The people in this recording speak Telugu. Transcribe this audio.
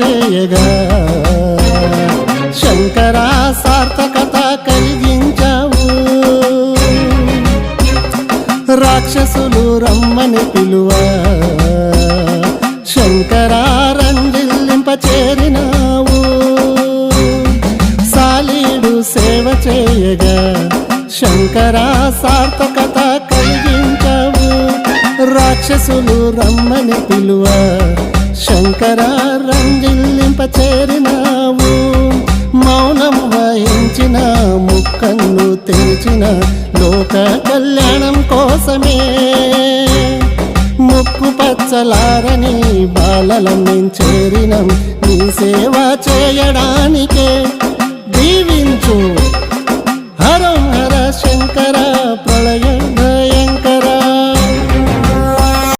చేయగా. శంకరా సార్థకత కలిగించావు. రాక్షసులు రమ్మని పిలువ. శంకరా రంజిల్లింప చేరినావు. సాలీడు సేవ చేయగా. శంకరా సార్థకత కలిగించావు. రాక్షసులు రమ్మని పిలువ. శంకరా చేరినావు. మౌనం వహించిన ముక్కన్ను తెరిచిన లోక కళ్యాణం కోసమే. ముక్కు పచ్చలారని బాలలం చేరినం. నీ సేవ చేయడా